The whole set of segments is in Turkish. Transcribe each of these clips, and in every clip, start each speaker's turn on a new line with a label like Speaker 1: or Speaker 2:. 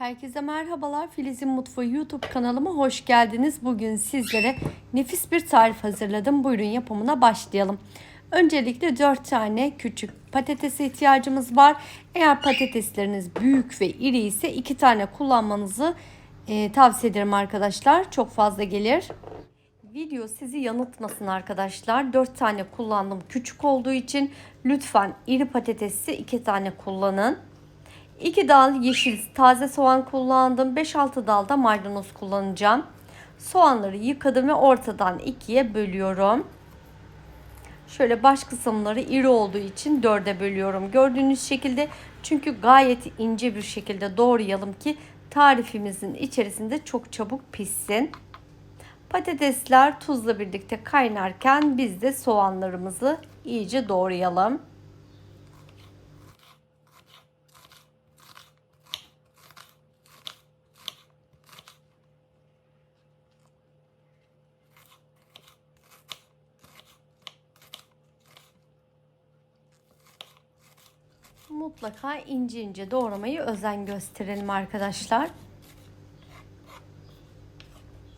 Speaker 1: Herkese merhabalar. Filiz'in Mutfağı YouTube kanalıma hoş geldiniz. Bugün sizlere nefis bir tarif hazırladım. Buyurun yapımına başlayalım. Öncelikle 4 tane küçük patatese ihtiyacımız var. Eğer patatesleriniz büyük ve iri ise 2 tane kullanmanızı e, tavsiye ederim arkadaşlar. Çok fazla gelir. Video sizi yanıltmasın arkadaşlar. 4 tane kullandım küçük olduğu için. Lütfen iri patatesi 2 tane kullanın. 2 dal yeşil taze soğan kullandım. 5-6 dal da maydanoz kullanacağım. Soğanları yıkadım ve ortadan ikiye bölüyorum. Şöyle baş kısımları iri olduğu için dörde bölüyorum. Gördüğünüz şekilde çünkü gayet ince bir şekilde doğrayalım ki tarifimizin içerisinde çok çabuk pişsin. Patatesler tuzla birlikte kaynarken biz de soğanlarımızı iyice doğrayalım. Mutlaka ince ince doğramayı özen gösterelim arkadaşlar.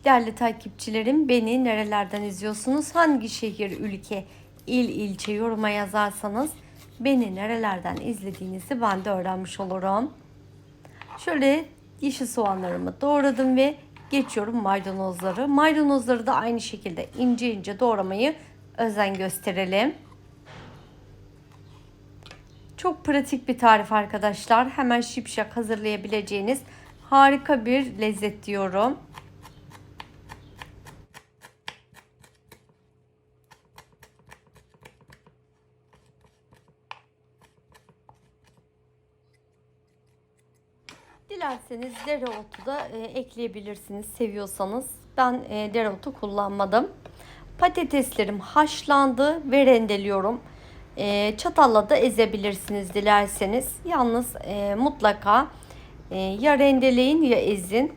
Speaker 1: Değerli takipçilerim beni nerelerden izliyorsunuz? Hangi şehir, ülke, il, ilçe yoruma yazarsanız beni nerelerden izlediğinizi ben de öğrenmiş olurum. Şöyle yeşil soğanlarımı doğradım ve geçiyorum maydanozları. Maydanozları da aynı şekilde ince ince doğramayı özen gösterelim. Çok pratik bir tarif arkadaşlar. Hemen şipşak hazırlayabileceğiniz harika bir lezzet diyorum. Dilerseniz dereotu da e, ekleyebilirsiniz seviyorsanız. Ben e, dereotu kullanmadım. Patateslerim haşlandı ve rendeliyorum. E, çatalla da ezebilirsiniz dilerseniz. Yalnız e, mutlaka e, ya rendeleyin ya ezin.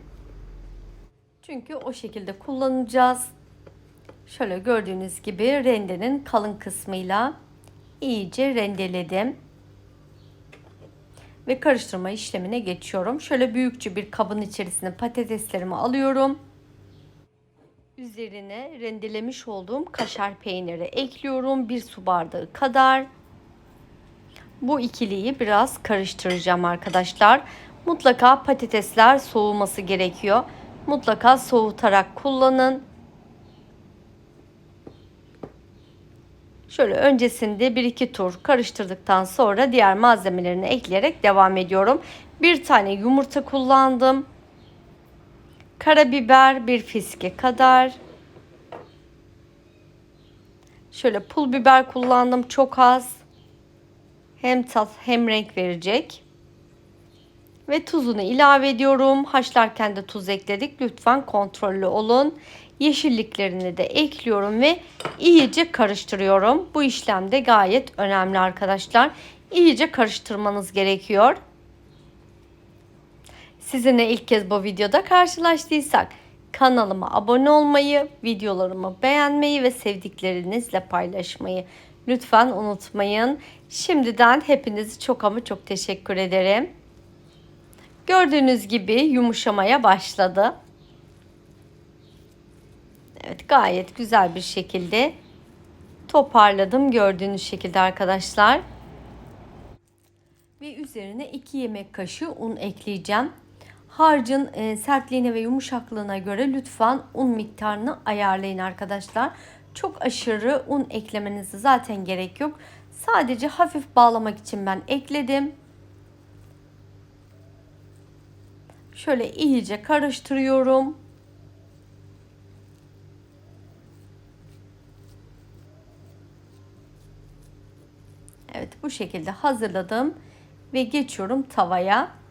Speaker 1: Çünkü o şekilde kullanacağız. Şöyle gördüğünüz gibi rendenin kalın kısmıyla iyice rendeledim. Ve karıştırma işlemine geçiyorum. Şöyle büyükçe bir kabın içerisine patateslerimi alıyorum. Üzerine rendelemiş olduğum kaşar peyniri ekliyorum. Bir su bardağı kadar. Bu ikiliyi biraz karıştıracağım arkadaşlar. Mutlaka patatesler soğuması gerekiyor. Mutlaka soğutarak kullanın. Şöyle öncesinde bir iki tur karıştırdıktan sonra diğer malzemelerini ekleyerek devam ediyorum. Bir tane yumurta kullandım. Karabiber bir fiske kadar. Şöyle pul biber kullandım çok az. Hem tat hem renk verecek. Ve tuzunu ilave ediyorum. Haşlarken de tuz ekledik. Lütfen kontrollü olun. Yeşilliklerini de ekliyorum ve iyice karıştırıyorum. Bu işlemde gayet önemli arkadaşlar. İyice karıştırmanız gerekiyor. Sizinle ilk kez bu videoda karşılaştıysak kanalıma abone olmayı, videolarımı beğenmeyi ve sevdiklerinizle paylaşmayı lütfen unutmayın. Şimdiden hepinizi çok ama çok teşekkür ederim. Gördüğünüz gibi yumuşamaya başladı. Evet gayet güzel bir şekilde toparladım gördüğünüz şekilde arkadaşlar. Ve üzerine 2 yemek kaşığı un ekleyeceğim. Harcın e, sertliğine ve yumuşaklığına göre lütfen un miktarını ayarlayın arkadaşlar. Çok aşırı un eklemenize zaten gerek yok. Sadece hafif bağlamak için ben ekledim. Şöyle iyice karıştırıyorum. Evet bu şekilde hazırladım ve geçiyorum tavaya.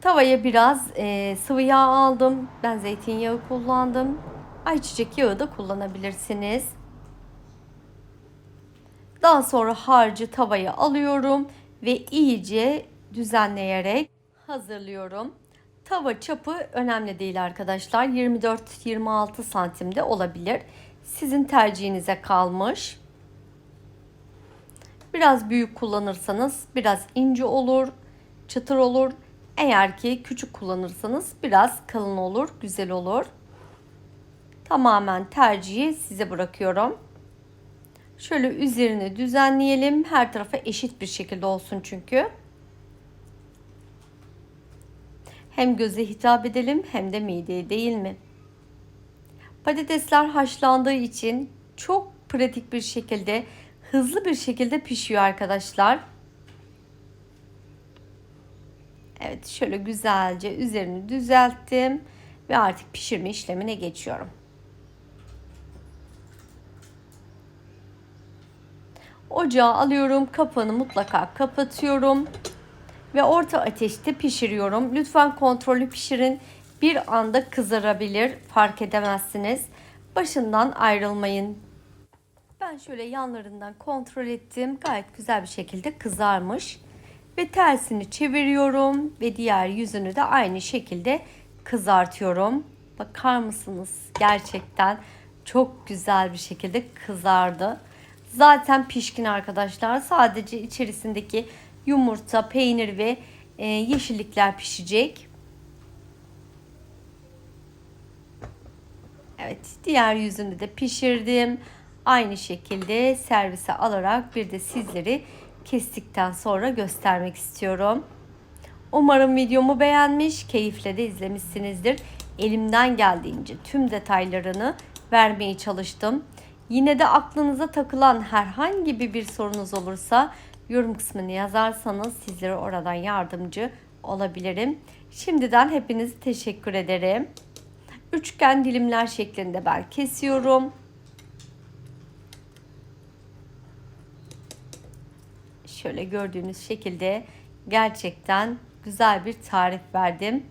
Speaker 1: Tavaya biraz e, sıvı yağ aldım. Ben zeytinyağı kullandım. Ayçiçek yağı da kullanabilirsiniz. Daha sonra harcı tavaya alıyorum ve iyice düzenleyerek hazırlıyorum. Tava çapı önemli değil arkadaşlar. 24-26 santimde olabilir. Sizin tercihinize kalmış. Biraz büyük kullanırsanız biraz ince olur, çıtır olur. Eğer ki küçük kullanırsanız biraz kalın olur, güzel olur. Tamamen tercihi size bırakıyorum. Şöyle üzerini düzenleyelim. Her tarafa eşit bir şekilde olsun çünkü. Hem göze hitap edelim hem de mideye değil mi? Patatesler haşlandığı için çok pratik bir şekilde, hızlı bir şekilde pişiyor arkadaşlar. Evet şöyle güzelce üzerini düzelttim ve artık pişirme işlemine geçiyorum. Ocağa alıyorum, kapağını mutlaka kapatıyorum ve orta ateşte pişiriyorum. Lütfen kontrollü pişirin. Bir anda kızarabilir, fark edemezsiniz. Başından ayrılmayın. Ben şöyle yanlarından kontrol ettim. Gayet güzel bir şekilde kızarmış. Ve tersini çeviriyorum ve diğer yüzünü de aynı şekilde kızartıyorum. Bakar mısınız? Gerçekten çok güzel bir şekilde kızardı. Zaten pişkin arkadaşlar. Sadece içerisindeki yumurta, peynir ve e, yeşillikler pişecek. Evet, diğer yüzünü de pişirdim. Aynı şekilde servise alarak bir de sizleri kestikten sonra göstermek istiyorum. Umarım videomu beğenmiş, keyifle de izlemişsinizdir. Elimden geldiğince tüm detaylarını vermeye çalıştım. Yine de aklınıza takılan herhangi bir sorunuz olursa yorum kısmını yazarsanız sizlere oradan yardımcı olabilirim. Şimdiden hepinize teşekkür ederim. Üçgen dilimler şeklinde ben kesiyorum. Şöyle gördüğünüz şekilde gerçekten güzel bir tarif verdim.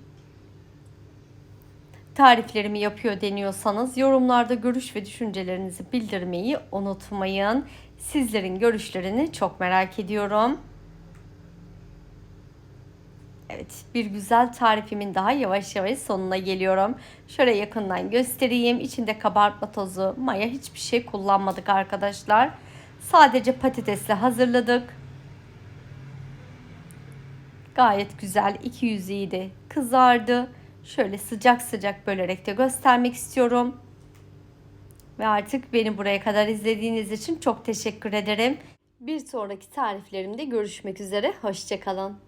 Speaker 1: Tariflerimi yapıyor deniyorsanız yorumlarda görüş ve düşüncelerinizi bildirmeyi unutmayın. Sizlerin görüşlerini çok merak ediyorum. Evet bir güzel tarifimin daha yavaş yavaş sonuna geliyorum. Şöyle yakından göstereyim. İçinde kabartma tozu, maya hiçbir şey kullanmadık arkadaşlar. Sadece patatesle hazırladık. Gayet güzel iki yüzeyi de kızardı. Şöyle sıcak sıcak bölerek de göstermek istiyorum. Ve artık beni buraya kadar izlediğiniz için çok teşekkür ederim. Bir sonraki tariflerimde görüşmek üzere. Hoşçakalın.